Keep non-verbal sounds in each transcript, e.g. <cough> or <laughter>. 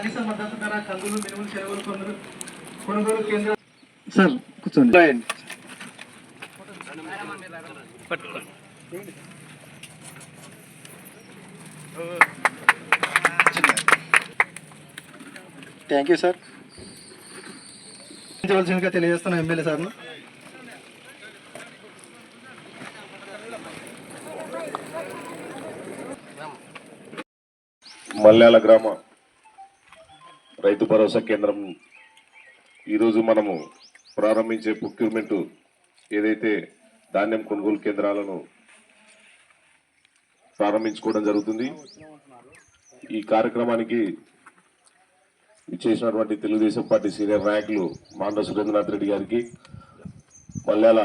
కనీస మద్దతు ధర కందులు మినుములు చెరువులు కొనుగోలు కొనుగోలు కేంద్రం సార్ కూర్చోండి. థ్యాంక్ యూ సార్ వలసిందిగా తెలియజేస్తున్నా ఎమ్మెల్యే సార్ను. మల్యాల గ్రామ. రైతు భరోసా కేంద్రం ఈరోజు మనము ప్రారంభించే ప్రొక్యూర్మెంటు ఏదైతే ధాన్యం కొనుగోలు కేంద్రాలను ప్రారంభించుకోవడం జరుగుతుంది. ఈ కార్యక్రమానికి ఇచ్చేసినటువంటి తెలుగుదేశం పార్టీ సీనియర్ నాయకులు మాండ సురేంద్రనాథ్ రెడ్డి గారికి మల్యాల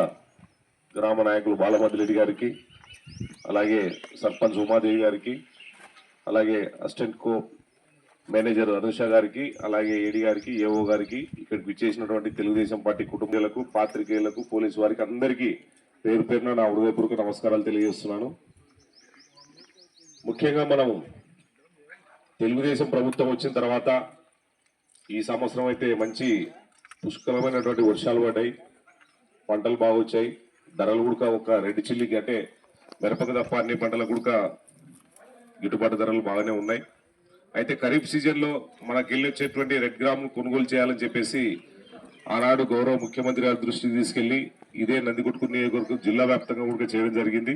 గ్రామ నాయకులు బాలమతి రెడ్డి గారికి అలాగే సర్పంచ్ ఉమాదేవి గారికి అలాగే అసిస్టెంట్ కో మేనేజర్ అనుష గారికి అలాగే ఏడి గారికి ఏఓ గారికి ఇక్కడికి విచ్చేసినటువంటి తెలుగుదేశం పార్టీ కుటుంబాలకు పాత్రికేయులకు పోలీసు వారికి అందరికీ పేరు పేరున నా హృదయపూర్వక నమస్కారాలు తెలియజేస్తున్నాను. ముఖ్యంగా మనం తెలుగుదేశం ప్రభుత్వం వచ్చిన తర్వాత ఈ సంవత్సరం అయితే మంచి పుష్కలమైనటువంటి వర్షాలు పడ్డాయి పంటలు బాగా వచ్చాయి ధరలు కూడా ఒక రెడ్ చిల్లికి అంటే మిరపకు తప్ప అన్ని పంటలకు కూడా గిట్టుబాటు ధరలు బాగానే ఉన్నాయి. అయితే ఖరీఫ్ సీజన్లో మనకి వెళ్ళి వచ్చేటువంటి రెడ్ గ్రామ్ కొనుగోలు చేయాలని చెప్పేసి ఆనాడు గౌరవ ముఖ్యమంత్రి గారి దృష్టికి తీసుకెళ్ళి ఇదే నందికొట్కు నియోజకవర్గం జిల్లా వ్యాప్తంగా కూడా చేయడం జరిగింది.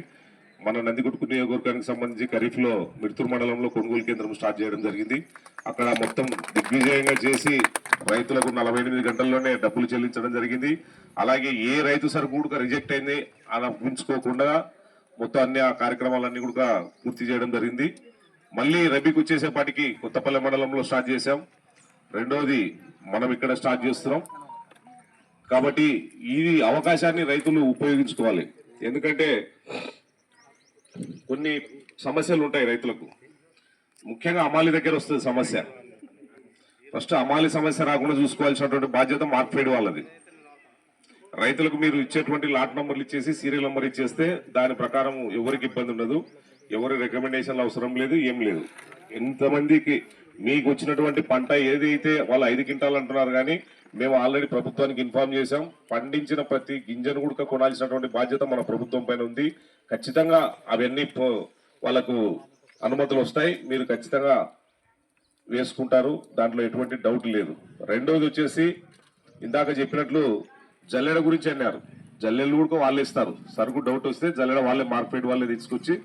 మన నందికొట్కు నియోజకవర్గానికి సంబంధించి ఖరీఫ్లో మిడుతూరు మండలంలో కొనుగోలు కేంద్రం స్టార్ట్ చేయడం జరిగింది. అక్కడ మొత్తం దిగ్విజయంగా చేసి రైతులకు నలభై ఎనిమిది గంటల్లోనే డబ్బులు చెల్లించడం జరిగింది. అలాగే ఏ రైతు సరుకు కూడా రిజెక్ట్ అయింది అని అనిపించుకోకుండా మొత్తం అన్ని ఆ కార్యక్రమాలన్నీ కూడా పూర్తి చేయడం జరిగింది. మళ్ళీ రబీకి వచ్చేసేపాటికి కొత్తపల్లి మండలంలో స్టార్ట్ చేశాం. రెండోది మనం ఇక్కడ స్టార్ట్ చేస్తున్నాం. కాబట్టి ఈ అవకాశాన్ని రైతులు ఉపయోగించుకోవాలి. ఎందుకంటే కొన్ని సమస్యలు ఉంటాయి రైతులకు. ముఖ్యంగా అమాలి దగ్గర వస్తుంది సమస్య. ఫస్ట్ అమాలి సమస్య రాకుండా చూసుకోవాల్సినటువంటి బాధ్యత మార్పేడు వాళ్ళది. రైతులకు మీరు ఇచ్చేటువంటి లాట్ నంబర్లు ఇచ్చేసి సీరియల్ నంబర్ ఇచ్చేస్తే దాని ప్రకారం ఎవరికి ఇబ్బంది ఉండదు. ఎవరి రికమెండేషన్లు అవసరం లేదు ఏం లేదు. ఎంతమందికి మీకు వచ్చినటువంటి పంట ఏదైతే వాళ్ళు ఐదు క్వింటాలు అంటున్నారు కానీ మేము ఆల్రెడీ ప్రభుత్వానికి ఇన్ఫార్మ్ చేశాం. పండించిన ప్రతి గింజను కూడా కొనాల్సినటువంటి బాధ్యత మన ప్రభుత్వం పైన ఉంది. ఖచ్చితంగా అవన్నీ వాళ్ళకు అనుమతులు వస్తాయి. మీరు ఖచ్చితంగా వేసుకుంటారు. దాంట్లో ఎటువంటి డౌట్ లేదు. రెండవది వచ్చేసి ఇందాక చెప్పినట్లు జల్లెడ గురించి అన్నారు. జల్లెళ్ళు కూడా వాళ్ళే ఇస్తారు. సరుకు డౌట్ వస్తే జల్లెడ వాళ్ళే మార్కెట్ వాళ్ళే తీసుకొచ్చి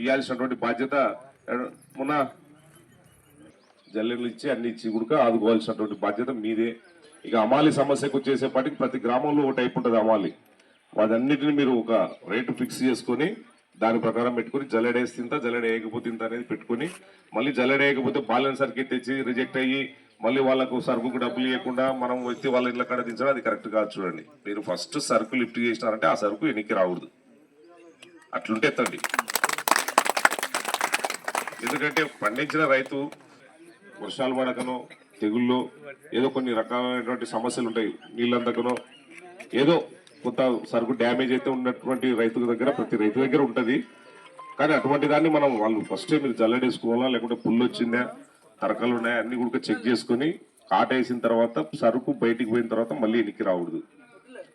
ఇవ్వాల్సినటువంటి బాధ్యత మొన్న జల్లెలు ఇచ్చి అన్ని ఇచ్చి కూడా ఆదుకోవాల్సినటువంటి బాధ్యత మీదే. ఇక అమాలి సమస్యకు వచ్చేసేపాటికి ప్రతి గ్రామంలో ఒక టైప్ ఉంటుంది అమాలి. వాటన్నిటిని మీరు ఒక రేటు ఫిక్స్ చేసుకొని దాని ప్రకారం పెట్టుకొని జల్లెడేసి తింత జల్లెడేయకపోతే ఇంత అనేది పెట్టుకొని మళ్ళీ జల్లెడేయకపోతే వేయకపోతే బాలెన్ సర్కిట్ తెచ్చి రిజెక్ట్ అయ్యి మళ్ళీ వాళ్ళకు సరుకుకు డబ్బులు ఇవ్వకుండా మనం వచ్చి వాళ్ళ ఇళ్ళ కాడ దించడం అది కరెక్ట్ కాదు చూడండి. మీరు ఫస్ట్ సరుకు లిఫ్ట్ చేసినారంటే ఆ సరుకు వెనక్కి రాకూడదు. అట్లుంటే ఎత్తండి. ఎందుకంటే పండించిన రైతు వర్షాలు పడకనో తెగుల్లో ఏదో కొన్ని రకాలైనటువంటి సమస్యలు ఉంటాయి నీళ్ళందకనో ఏదో కొంత సరుకు డ్యామేజ్ అయితే ఉన్నటువంటి రైతు దగ్గర ప్రతి రైతు దగ్గర ఉంటుంది. కానీ అటువంటి దాన్ని మనం వాళ్ళు ఫస్ట్ మీరు జల్లడేసుకోవాలా లేకుంటే పుల్లు వచ్చిందా తరకలు ఉన్నాయా అన్ని కూడా చెక్ చేసుకొని కాటేసిన తర్వాత సరుకు బయటికి పోయిన తర్వాత మళ్ళీ ఎనికి రాకూడదు.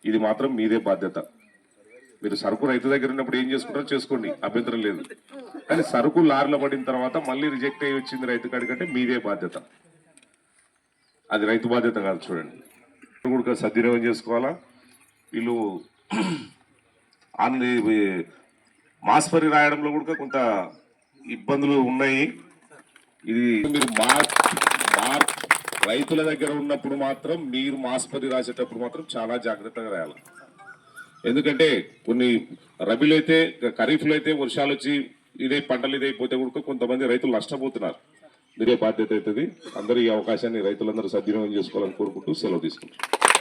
ఇది మాత్రం మీదే బాధ్యత. మీరు సరుకు రైతు దగ్గర ఉన్నప్పుడు ఏం చేసుకుంటారో చేసుకోండి అభ్యంతరం లేదు. కానీ సరుకు లారీలో పడిన తర్వాత మళ్ళీ రిజెక్ట్ అయ్యి వచ్చింది రైతు కాడికంటే మీదే బాధ్యత. అది రైతు బాధ్యత కాదు చూడండి. కూడా సద్వినియోగం చేసుకోవాలా? వీళ్ళు <clears throat> ఆన్ మాస్పరి రాయడంలో కూడా కొంత ఇబ్బందులు ఉన్నాయి. ఇది మీరు మార్క్ రైతుల దగ్గర ఉన్నప్పుడు మాత్రం మీరు మాస్పరి రాసేటప్పుడు మాత్రం చాలా జాగ్రత్తగా రాయాలి. ఎందుకంటే కొన్ని రబీలో అయితే ఖరీఫ్లో అయితే వర్షాలు వచ్చి ఇదే పంటలు ఇదైపోతే కూడా కొంతమంది రైతులు నష్టపోతున్నారు. మీరే బాధ్యత అవుతుంది. అందరూ ఈ అవకాశాన్ని రైతులందరూ సద్వినియోగం చేసుకోవాలని కోరుకుంటూ సెలవు తీసుకుంటారు